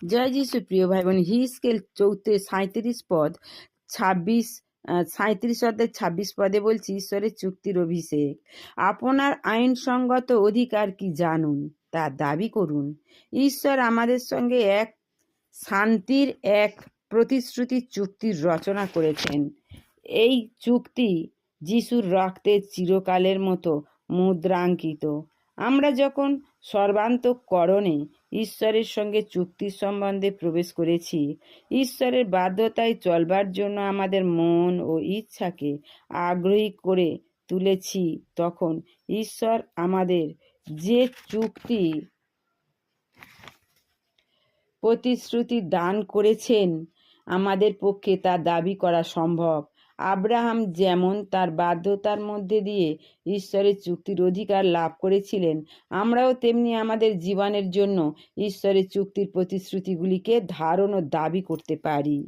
জয় যিশু প্রিয় ভাই বোন হিসকেল চৌত্রিশ সাঁত্রিশ পদ, ছাব্বিশ সাঁত্রিশ অধ্যায় ছাব্বিশ পদে বলছি, ঈশ্বরের চুক্তির অভিষেক। আপনার আইনসঙ্গত অধিকার কি জানুন? তা দাবি করুন। ঈশ্বর আমাদের সঙ্গে এক শান্তির, এক প্রতিশ্রুতি চুক্তির রচনা করেছেন। এই চুক্তি যিশুর রক্তে চিরকালের মতো মুদ্রাঙ্কিত। আমরা যখন সর্বান্তকরণে ঈশ্বরের সঙ্গে চুক্তির সম্বন্ধে প্রবেশ করেছি, ঈশ্বরের বাধ্যতায় চলবার জন্য আমাদের মন ও ইচ্ছাকে আগ্রহী করে তুলেছি, তখন ঈশ্বর আমাদের যে চুক্তি প্রতিশ্রুতি দান করেছেন, আমাদের পক্ষে তা দাবি করা সম্ভব। আব্রাহাম যেমন তার বাধ্যতার মধ্যে দিয়ে ঈশ্বরের চুক্তির অধিকার লাভ করেছিলেন, আমরাও তেমনি আমাদের জীবনের জন্য ঈশ্বরের চুক্তির প্রতিশ্রুতিগুলিকে ধারণ ও দাবি করতে পারি।